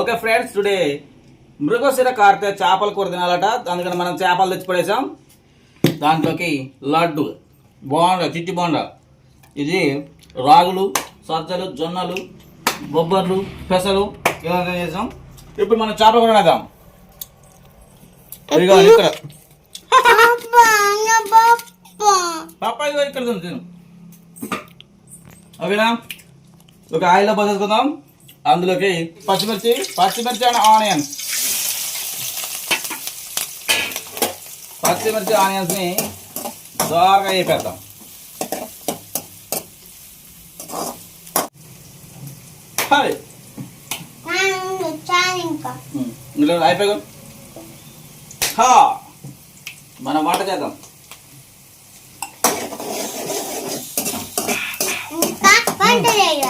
Okay friends today Mrigashira Karthe చేపల కూర తినాలట. అందుకని మనం చేపలు తెచ్చి పడేసాం దాంట్లోకి లడ్డు బోండా చిట్టి బోండా. ఇది రాగులు సజ్జలు జొన్నలు బొబ్బర్లు పెసలు ఇలా చేసాం. ఇప్పుడు మనం చేపలు కూర వేద్దాం ఇక్కడ. పాప ఇక్కడ తిను, ఓకేనా ఒక ఆయిల్లో పోసేసుకుందాం. అందులోకి పచ్చిమిర్చి పచ్చిమిర్చి అండ్ ఆనియన్స్ పచ్చిమిర్చి ఆనియన్స్ని దోరగా వేపేద్దాం. అయిపోయి హా. మనం వంట చేద్దాం.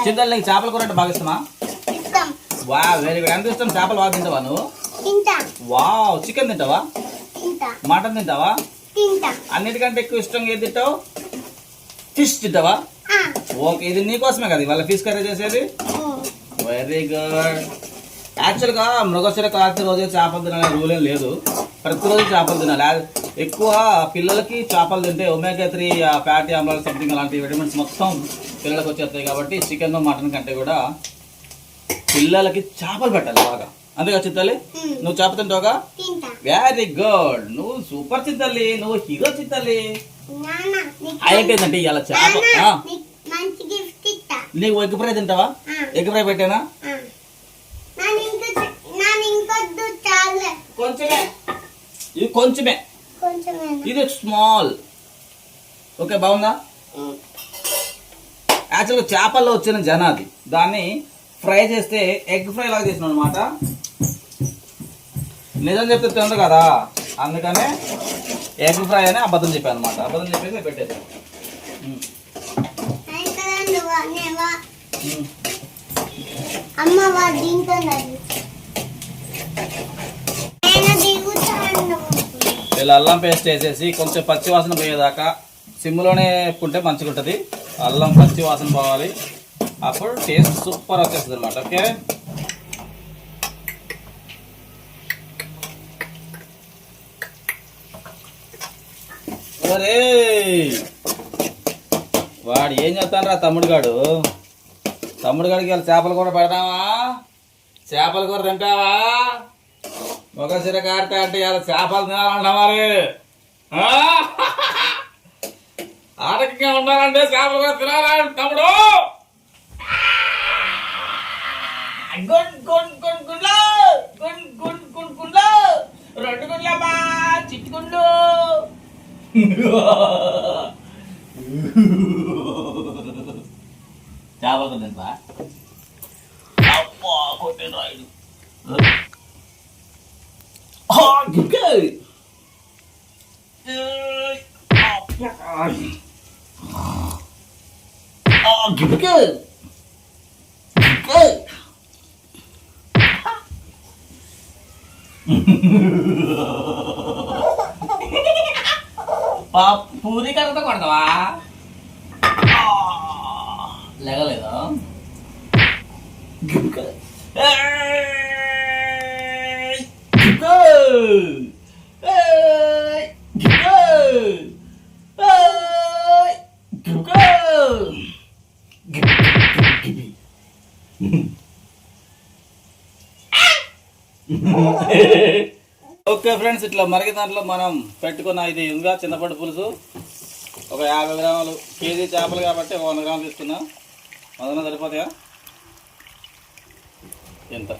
చింతలు నీకు చేపల కూర అంటే బాగా ఇష్టమా? వా వెరీ గుడ్ ఎంత ఇష్టం? చేపలు బాగా తింటావా నువ్వు? వావ్ చికెన్ తింటావా? మటన్ తింటావా? అన్నిటికంటే ఎక్కువ ఇష్టంగా ఏది తింటావు? ఫిష్ తింటావా? ఓకే ఇది నీకోసమే కదా ఇవాళ ఫిష్ కర్రీ చేసేది? వెరీ గుడ్ యాక్చువల్గా మృగశిర కార్తీ రోజే చేపలు తినాలనే రూల్ ఏం లేదు. ప్రతిరోజు చేపలు తినాలి. ఎక్కువ పిల్లలకి చేపలు తింటే ఒమేగా త్రీ ఫ్యాటీ ఆమ్లాలు సంథింగ్ అలాంటి విటమిన్స్ మొత్తం పిల్లలకు వచ్చేస్తాయి కాబట్టి చికెన్ మటన్ కంటే కూడా పిల్లలకి చేపలు పెట్టాలి బాగా. అందుకే చిత్తల్లి? నువ్వు చేప తింటావుగా? వెరీ గుడ్ నువ్వు సూపర్ చిత్తల్లి. నువ్వు హీరో చిత్తల్లి. అయిపోయిందంటే ఇలా చేప? నీకు ఎగ్ ఫ్రై తింటావా? ఎగ్ ఫ్రై పెట్టానా? కొంచెమే. ఇది కొంచెమే. ఇది స్మాల్ ఓకే బాగుందా? యాక్చువల్గా చేపల్లో వచ్చిన జనాది. దాన్ని ఫ్రై చేస్తే ఎగ్ ఫ్రై లాగా చేసిన అనమాట నిజం చెప్తే తినదు కదా. అందుకనే ఎగ్ ఫ్రై అని అబద్ధం చెప్పాను అనమాట అబద్ధం చెప్పేసి దిగుతాను. ఇలా అల్లం పేస్ట్ వేసేసి కొంచెం పచ్చి వాసన పోయేదాకా సిమ్లోనే పుంటే మంచిగా ఉంటుంది అల్లం పచ్చి వాసన పోవాలి. అప్పుడు టేస్ట్ సూపర్ వచ్చేస్తుంది అనమాట ఓకే ఒరే వాడు ఏం చేస్తాను రా తమ్ముడు గాడు? తమ్ముడు చేపల కూర పెడతావా? చేపల కూర తింటావా? ఒక సిర కారట అంటే ఇలా చేపలు తినాలంట మరి ఆ? ఉండాలంటే చేపలు కూడా తినాలని తమ్ముడు? గుడ్ గుడ్ గుడ్ గుడ్లు గుడ్ గుడ్ గుడ్ గుడ్లు రెండు గుడ్లమ్మా చిట్టి గుడ్లు చేపలు తింటా అబ్బా కొట్టిన Rayudu Oh, good. Oh, good. Puri కర్రతో కొడతావా? లేగలేదా? Good. ఓకే ఫ్రెండ్స్ ఇట్లా మరిగి దాంట్లో మనం పెట్టుకున్న ఇది ఉందిగా చిన్నపాటి పులుసు. ఒక యాభై గ్రాములు కేజీ చేపలు కాబట్టి ఒక వంద గ్రాములు తీసుకున్నాం. వంద సరిపోతాయా? ఎంత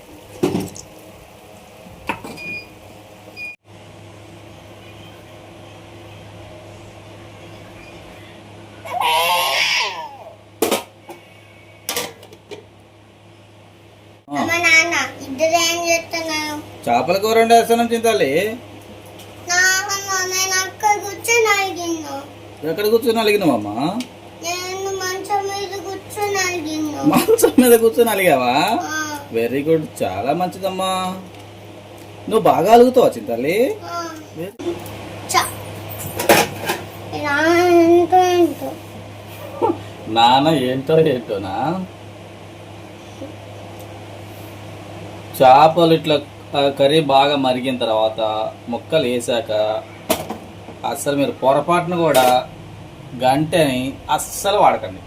అమ్మ నాన్న ఇద్దరు ఏం చేస్తున్నారు చేపల కూర వండేస్తాను చింతాలి కూర్చొని అడిగిను ఎక్కడ కూర్చొని అలిగినావమ్మా మంచం మీద కూర్చొని అలిగావా? వెరీ గుడ్ చాలా మంచిదమ్మా. నువ్వు బాగా అలుగుతావా చింతాలి నాన్న ఏంటో ఏంటోనా? చేపలు ఇట్లా కర్రీ బాగా మరిగిన తర్వాత ముక్కలు వేసాక అస్సలు మీరు పొరపాటున కూడా గంటని అస్సలు వాడకండి.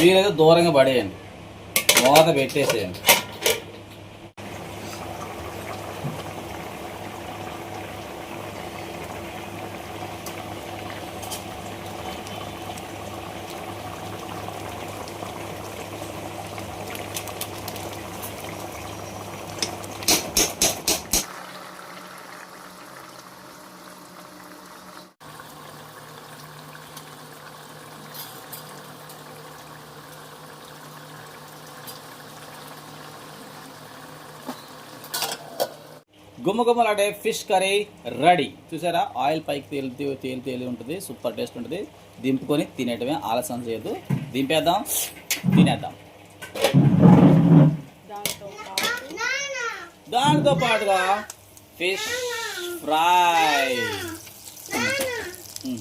వీలైతే దూరంగా పడేయండి. మూత పెట్టేసేయండి. గుమ్మగుమ్మలాడే ఫిష్ కర్రీ రెడీ. చూసారా? ఆయిల్ పైకి తేలి తేలి తేలి ఉంటుంది. సూపర్ టేస్ట్ ఉంటుంది. దింపుకొని తినేయటమే ఆలస్యం చేయదు దింపేద్దాం. తినేద్దాం. దానితో పాటుగా ఫిష్ ఫ్రై. మ్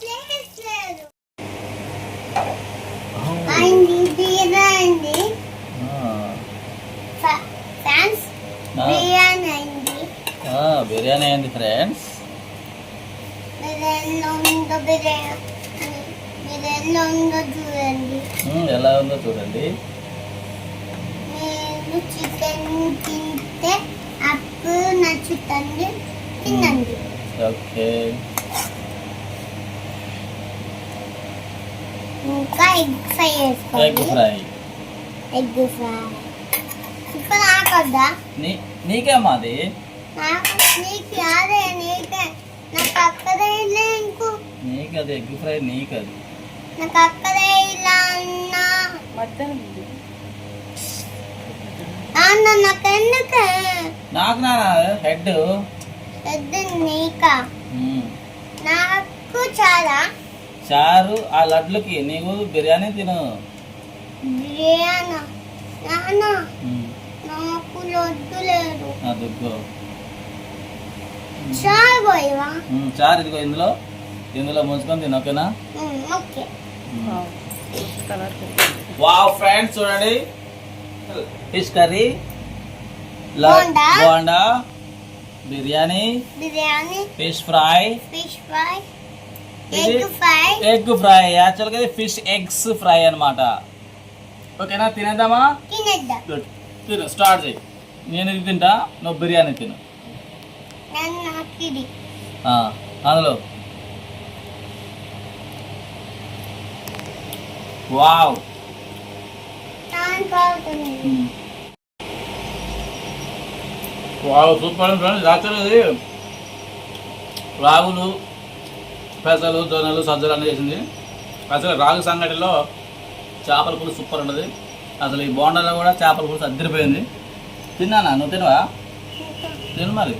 ప్లేస్ లేదు అండి బిర్యానీ ఫ- ఫ్యాన్స్ ఆ, బిర్యానీ అండి ఆ, బిర్యానీ అయింది ఫ్రెండ్స్? ఎలా ఉందో చూడండి. మీరు చికెన్ తింటే అప్పుడు నచ్చుతుంది తినండి. ఓకే. ఇంకా ఎగ్ ఫ్రై ఎగ్ చేసుకోండి ఫ్రై. Egg fry. ఇప్పుడు నాకొద్దా నీ నీకేమ్మా అది నాకు అదే ఎగ్ ఫ్రై అది అక్కడే ఇలా అన్నా నాన్న నాకు ఎందుకు నాకు నా హెడ్. పెద్ద నీక నాకు చాలా చారు ఆ లడ్లకి నీవు బిర్యానీ తిను. బిర్యానీ? నాన్న నాకు లొద్దు లేదు. చారు ఇదిగో ఇందులో. ఇందులో ముంచుకొని తిను ఓకేనా? ఓకే. వావ్ ఫ్రెండ్స్ చూడండి. Fish curry. Bonda. Bonda. Biryani. Biryani. Fish fry. Fish fry. Egg fry. Egg fry. యాక్చువల్గా ఫిష్ ఎగ్స్ ఫ్రై అన్నమాట. ఓకేనా తినేద్దామా? తినేద్దాం. గుడ్. తిను స్టార్ట్ చేయి నేను ఇది తింటా నువ్వు బిర్యానీ తిను. అందులో. వావ్. కావుతుంది వావ్ సూపర్ ఇది రాగులు పెసలు జొన్నలు సజ్జలు అన్నీ చేసింది అసలు రాగు సంగటిలో చేపల పులుసు సూపర్ ఉన్నది అసలు ఈ బోండాలో కూడా చేపల పులుసు అద్దరిపోయింది. తిన్నానా? నువ్వు తినవా? తిను మరి.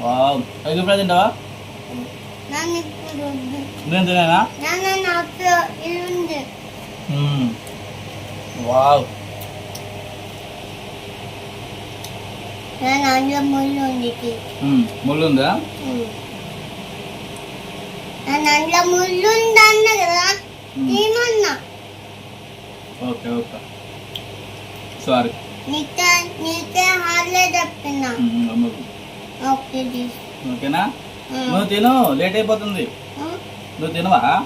వావ్. ఎగ్ ఫ్రై తింటావా. నేను తినేనా. వావ్. ముళ్ళు ఉంది అందులో ముళ్ళు ఉంది అన్న కదా. ఏమన్నా? Okay okay. సారీ. నీకే నీకే హార్లే చెప్తున్నా ఓకేనా నువ్వు తిను? లేట్ అయిపోతుంది. నువ్వు తినవా?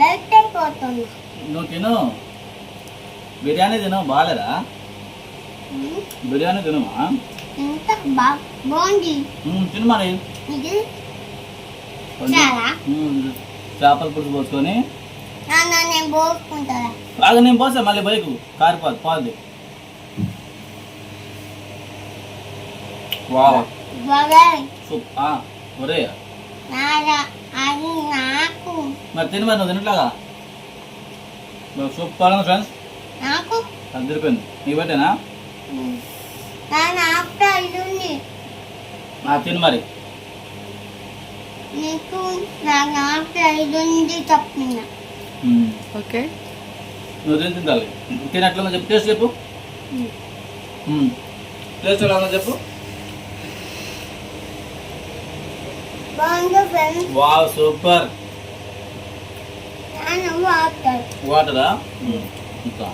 లైట్ అయిపోతున్నా నువ్వు తిను. బిర్యానీ తిను బాగాలేదా. బిర్యానీ తినవా? తిను మరి. చేపల పులుసు పోసుకొని. బాగా నేను పోసా మళ్ళీ బైకు కారిపోదు వావ్ సూప్ ఆ, ఒరే మరి తిని మరి నువ్వు తినట్లాగా సూపర్ ఉంది ఫ్రెండ్స్ నాకు? అదిరిపోయింది నీ బట్టేనా తిను మరి. నీకు. ఓకే. నువ్వు తిని తింటాలి. తినట్లుందో చెప్పు. టేస్ట్ చెప్పు. టేస్ట్ ఎలా చెప్పు బాగుంది ఫ్రెండ్స్ వావ్ సూపర్. వాటరా. ఇంకా.